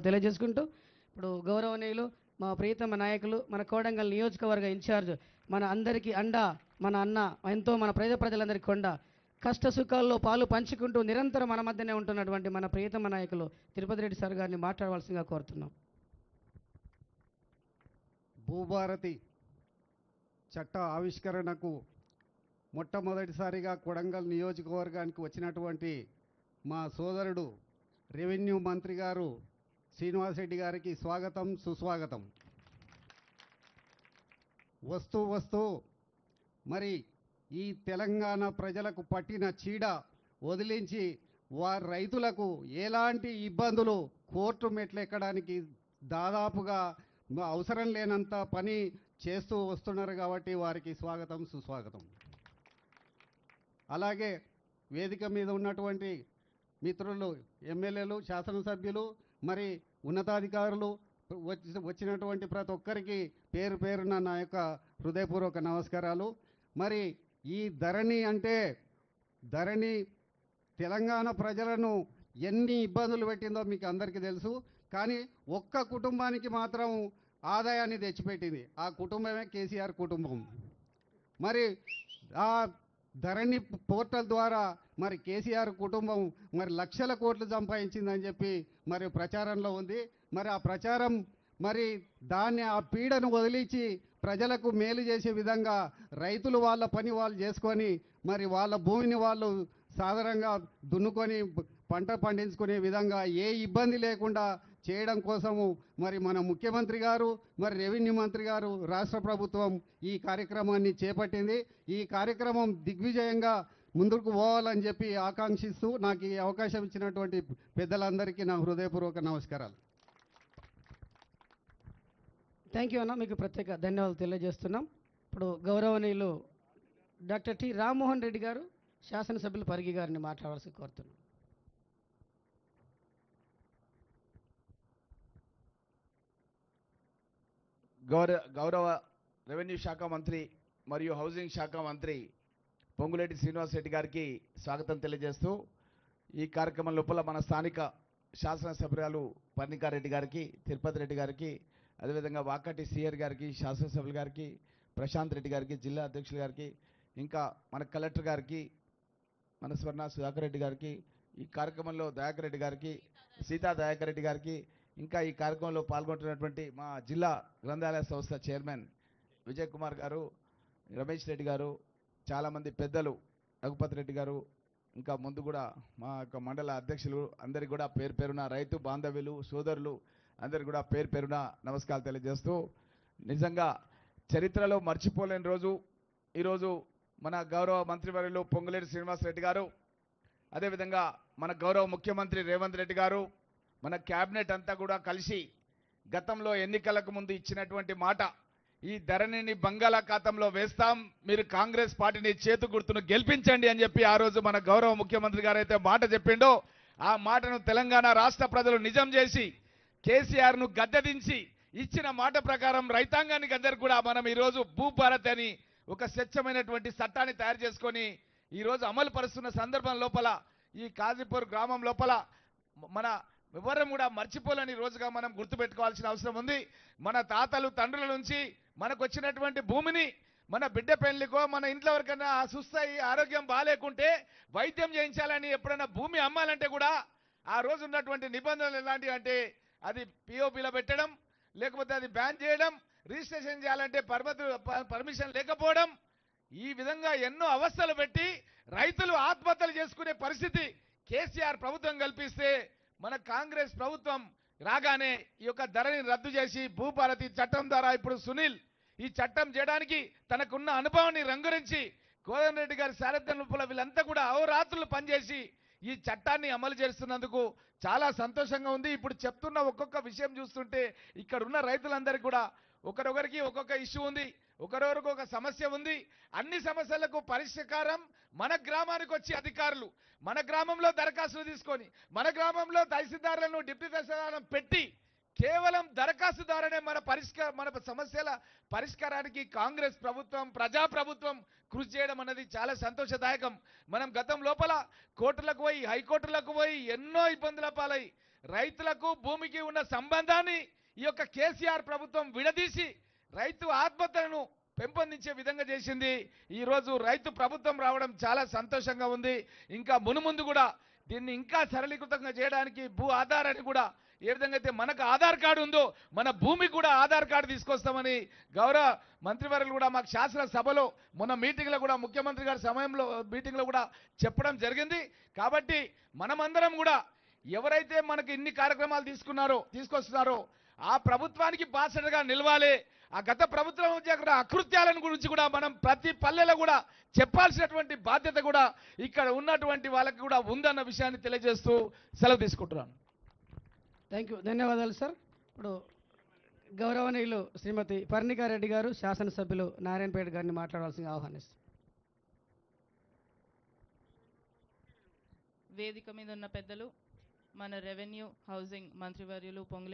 తెలియజేసుకుంటూ ఇప్పుడు గౌరవనీయులు మా ప్రియతమ నాయకులు మన కోడంగల్ నియోజకవర్గ ఇన్ఛార్జ్ మన అందరికీ అండ మన అన్న ఎంతో మన ప్రజా ప్రజలందరికీ కొండ కష్ట సుఖాల్లో పాలు పంచుకుంటూ నిరంతరం మన మధ్యనే ఉంటున్నటువంటి మన ప్రియతమ నాయకులు తిరుపతి రెడ్డి సార్ గారిని మాట్లాడవలసిందిగా కోరుతున్నాం. భూభారతి చట్ట ఆవిష్కరణకు మొట్టమొదటిసారిగా కొడంగల్ నియోజకవర్గానికి వచ్చినటువంటి మా సోదరుడు రెవెన్యూ మంత్రి గారు శ్రీనివాసరెడ్డి గారికి స్వాగతం సుస్వాగతం. వస్తూ వస్తూ మరి ఈ తెలంగాణ ప్రజలకు పట్టిన చీడ వదిలించి వారి రైతులకు ఎలాంటి ఇబ్బందులు కోర్టు మెట్లు ఎక్కడానికి దాదాపుగా అవసరం లేనంత పని చేస్తూ వస్తున్నారు కాబట్టి వారికి స్వాగతం సుస్వాగతం. అలాగే వేదిక మీద ఉన్నటువంటి మిత్రులు ఎమ్మెల్యేలు శాసనసభ్యులు మరి ఉన్నతాధికారులు వచ్చినటువంటి ప్రతి ఒక్కరికి పేరు పేరున నా యొక్క హృదయపూర్వక నమస్కారాలు. మరి ఈ ధరణి అంటే ధరణి తెలంగాణ ప్రజలను ఎన్ని ఇబ్బందులు పెట్టిందో మీకు అందరికీ తెలుసు. కానీ ఒక్క కుటుంబానికి మాత్రం ఆదాయాన్ని తెచ్చిపెట్టింది. ఆ కుటుంబమే కేసీఆర్ కుటుంబం. మరి ఆ ధరణి పోర్టల్ ద్వారా మరి కేసీఆర్ కుటుంబం మరి లక్షల కోట్లు సంపాదించిందని చెప్పి మరి ప్రచారంలో ఉంది. మరి ఆ ప్రచారం మరి దాన్ని ఆ పీడను వదిలించి ప్రజలకు మేలు చేసే విధంగా రైతులు వాళ్ళ పని వాళ్ళు చేసుకొని మరి వాళ్ళ భూమిని వాళ్ళు సాధారణంగా దున్నుకొని పంట పండించుకునే విధంగా ఏ ఇబ్బంది లేకుండా చేయడం కోసము మరి మన ముఖ్యమంత్రి గారు మరి రెవెన్యూ మంత్రి గారు రాష్ట్ర ప్రభుత్వం ఈ కార్యక్రమాన్ని చేపట్టింది. ఈ కార్యక్రమం దిగ్విజయంగా ముందుకు పోవాలని చెప్పి ఆకాంక్షిస్తూ నాకు ఈ అవకాశం ఇచ్చినటువంటి పెద్దలందరికీ నా హృదయపూర్వక నమస్కారాలు. థ్యాంక్ యూ అన్న. మీకు ప్రత్యేక ధన్యవాదాలు తెలియజేస్తున్నాం. ఇప్పుడు గౌరవనీయులు డాక్టర్ టి రామ్మోహన్ రెడ్డి గారు శాసనసభ్యులు పరిగి గారిని మాట్లాడాల్సి కోరుతున్నాం. గౌరవ గౌరవ రెవెన్యూ శాఖ మంత్రి మరియు హౌసింగ్ శాఖ మంత్రి పొంగులేటి శ్రీనివాస్ రెడ్డి గారికి స్వాగతం తెలియజేస్తూ ఈ కార్యక్రమం లోపల మన స్థానిక శాసనసభ్యురాలు పర్ణికారెడ్డి గారికి తిరుపతి రెడ్డి గారికి అదేవిధంగా వాకటి సిఆర్ గారికి శాసనసభ్యులు గారికి ప్రశాంత్ రెడ్డి గారికి జిల్లా అధ్యక్షులు గారికి ఇంకా మన కలెక్టర్ గారికి మన స్వర్ణ సుధాకర్ రెడ్డి గారికి ఈ కార్యక్రమంలో దయాకర్ రెడ్డి గారికి సీతా దయాకర్ రెడ్డి గారికి ఇంకా ఈ కార్యక్రమంలో పాల్గొంటున్నటువంటి మా జిల్లా గ్రంథాలయ సంస్థ చైర్మన్ విజయ్ కుమార్ గారు రమేష్ రెడ్డి గారు చాలామంది పెద్దలు రఘుపతి రెడ్డి గారు ఇంకా ముందు కూడా మా యొక్క మండల అధ్యక్షులు అందరికి కూడా పేరు పేరున రైతు బాంధవ్యులు సోదరులు అందరికి కూడా పేరు పేరున నమస్కారాలు తెలియజేస్తూ నిజంగా చరిత్రలో మర్చిపోలేని రోజు. ఈరోజు మన గౌరవ మంత్రివర్యులు పొంగులేటి శ్రీనివాసరెడ్డి గారు అదేవిధంగా మన గౌరవ ముఖ్యమంత్రి రేవంత్ రెడ్డి గారు మన క్యాబినెట్ అంతా కూడా కలిసి గతంలో ఎన్నికలకు ముందు ఇచ్చినటువంటి మాట ఈ ధరణిని బంగాళాఖాతంలో వేస్తాం మీరు కాంగ్రెస్ పార్టీని చేతు గుర్తును గెలిపించండి అని చెప్పి ఆ రోజు మన గౌరవ ముఖ్యమంత్రి గారు అయితే మాట చెప్పిండో ఆ మాటను తెలంగాణ రాష్ట్ర ప్రజలు నిజం చేసి కేసీఆర్ను గద్దెదించి ఇచ్చిన మాట ప్రకారం రైతాంగానికి అందరు కూడా మనం ఈరోజు భూభారత్ అని ఒక స్వచ్ఛమైనటువంటి చట్టాన్ని తయారు చేసుకొని ఈరోజు అమలు పరుస్తున్న సందర్భం లోపల ఈ కాజీపూర్ గ్రామం లోపల మన వివరం కూడా మర్చిపోలేని రోజుగా మనం గుర్తుపెట్టుకోవాల్సిన అవసరం ఉంది. మన తాతలు తండ్రుల నుంచి మనకు వచ్చినటువంటి భూమిని మన బిడ్డ పెళ్ళికో మన ఇంట్లో ఎవరికైనా సుస్థాయి ఆరోగ్యం బాగాలేకుంటే వైద్యం చేయించాలని ఎప్పుడైనా భూమి అమ్మాలంటే కూడా ఆ రోజు ఉన్నటువంటి నిబంధనలు ఎలాంటివి అంటే అది పిఓపిలో పెట్టడం లేకపోతే అది బ్యాన్ చేయడం రిజిస్ట్రేషన్ చేయాలంటే పర్మతి పర్మిషన్ లేకపోవడం ఈ విధంగా ఎన్నో అవస్థలు పెట్టి రైతులు ఆత్మహత్యలు చేసుకునే పరిస్థితి కేసీఆర్ ప్రభుత్వం కల్పిస్తే మన కాంగ్రెస్ ప్రభుత్వం రాగానే ఈ యొక్క ధరని రద్దు చేసి భూభారతి చట్టం ద్వారా ఇప్పుడు సునీల్ ఈ చట్టం చేయడానికి తనకున్న అనుభవాన్ని రంగురించి కోదండ రెడ్డి గారి సారథ్యం లోపల వీళ్ళంతా కూడా అహోరాత్రులు పనిచేసి ఈ చట్టాన్ని అమలు చేస్తున్నందుకు చాలా సంతోషంగా ఉంది. ఇప్పుడు చెప్తున్న ఒక్కొక్క విషయం చూస్తుంటే ఇక్కడ ఉన్న రైతులందరికీ కూడా ఒకరొకరికి ఒక్కొక్క ఇష్యూ ఉంది ఒకరొకరికి ఒక సమస్య ఉంది. అన్ని సమస్యలకు పరిష్కారం మన గ్రామానికి వచ్చి అధికారులు. మన గ్రామంలో దరఖాస్తులు తీసుకొని మన గ్రామంలో తహసీల్దారులను డిప్యూటీ తహసీల్దారులను పెట్టి కేవలం దరఖాస్తు మన పరిష్కార మన సమస్యల పరిష్కారానికి కాంగ్రెస్ ప్రభుత్వం ప్రజా ప్రభుత్వం కృషి చేయడం అనేది చాలా సంతోషదాయకం. మనం గతం లోపల కోర్టులకు పోయి హైకోర్టులకు పోయి ఎన్నో ఇబ్బందుల పాలై రైతులకు భూమికి ఉన్న సంబంధాన్ని ఈ యొక్క కేసీఆర్ ప్రభుత్వం విడదీసి రైతు ఆత్మహత్యలను పెంపొందించే విధంగా చేసింది. ఈరోజు రైతు ప్రభుత్వం రావడం చాలా సంతోషంగా ఉంది. ఇంకా మునుముందు కూడా దీన్ని ఇంకా సరళీకృతంగా చేయడానికి భూ ఆధారాన్ని కూడా ఏ విధంగా అయితే మనకు ఆధార్ కార్డు ఉందో మన భూమి కూడా ఆధార్ కార్డు తీసుకొస్తామని గౌరవ మంత్రివర్యులు కూడా మాకు శాసన సభలో మొన్న మీటింగ్లో కూడా ముఖ్యమంత్రి గారి సమయంలో మీటింగ్లో కూడా చెప్పడం జరిగింది. కాబట్టి మనమందరం కూడా ఎవరైతే మనకి ఇన్ని కార్యక్రమాలు తీసుకున్నారో తీసుకొస్తున్నారో ఆ ప్రభుత్వానికి బాసటగా నిలవాలి. ఆ గత ప్రభుత్వం జరిగిన అకృత్యాలను గురించి కూడా మనం ప్రతి పల్లెలో కూడా చెప్పాల్సినటువంటి బాధ్యత కూడా ఇక్కడ ఉన్నటువంటి వాళ్ళకి కూడా ఉందన్న విషయాన్ని తెలియజేస్తూ సెలవు తీసుకుంటున్నాను. థ్యాంక్ యూ ధన్యవాదాలు సార్ ఇప్పుడు గౌరవనీయులు శ్రీమతి పర్ణికారెడ్డి గారు శాసనసభ్యులు నారాయణపేట గారిని మాట్లాడాల్సిందిగా ఆహ్వానిస్తారు వేదిక మీద ఉన్న పెద్దలు మన రెవెన్యూ హౌసింగ్ మంత్రివర్యులు పొంగులే